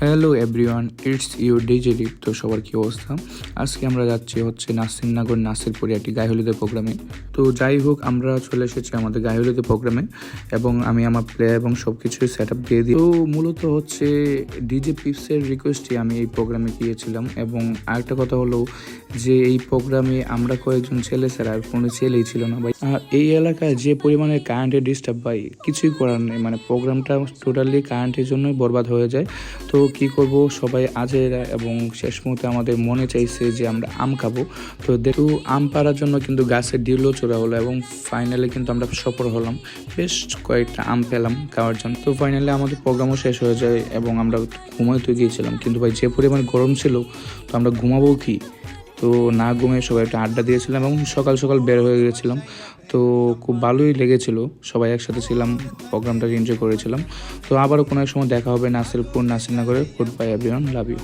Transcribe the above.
Hello everyone, it's your ডিজেলি তো সবার কী অবস্থা? আজকে আমরা যাচ্ছি হচ্ছে নাসিরনগর নাসিরপুরে একটি গাইহলিদের প্রোগ্রামে। তো যাই হোক, আমরা চলে এসেছি আমাদের গাইহলিদের প্রোগ্রামে এবং আমি আমার প্লে এবং সব কিছুই সেট আপ দিয়ে দিই। তো মূলত হচ্ছে ডিজে পিপসের রিকোয়েস্টে আমি এই প্রোগ্রামে গিয়েছিলাম এবং আরেকটা কথা হলো যে এই প্রোগ্রামে আমরা কয়েকজন ছেলে স্যার, আর কোনো ছেলেই ছিল না ভাই। এই এলাকায় যে পরিমাণে কারেন্টের ডিস্টার্ব ভাই কিছুই করার নেই। মানে প্রোগ্রামটা টোটালি কারেন্টের জন্যই বরবাদ হয়ে যায়। তো কি করব, সবাই আজের এবং শেষ মুহূর্তে আমাদের মনে চাইছে যে আমরা আম খাব। তো দেখু, আম পাড়ার জন্য কিন্তু গাছের ডিলও চোরা হলো এবং ফাইনালি কিন্তু আমরা সফর হলাম। বেশ কয়েকটা আম পেলাম খাওয়ার জন্য। তো ফাইনালি আমাদের প্রোগ্রামও শেষ হয়ে যায় এবং আমরা ঘুমাইতে গিয়েছিলাম। কিন্তু ভাই, যে পরিমাণ গরম ছিল, তো আমরা ঘুমাবো কি? তো না ঘুমিয়ে সবাই একটা আড্ডা দিয়েছিলাম এবং সকাল সকাল বের হয়ে গেছিলাম। তো খুব ভালোই লেগেছিল, সবাই একসাথে ছিলাম প্রোগ্রামটা এনজয় করেছিলাম। তো আবারও কোনো এক সময় দেখা হবে Nasirpur নাসিরনগরে good bye everyone love you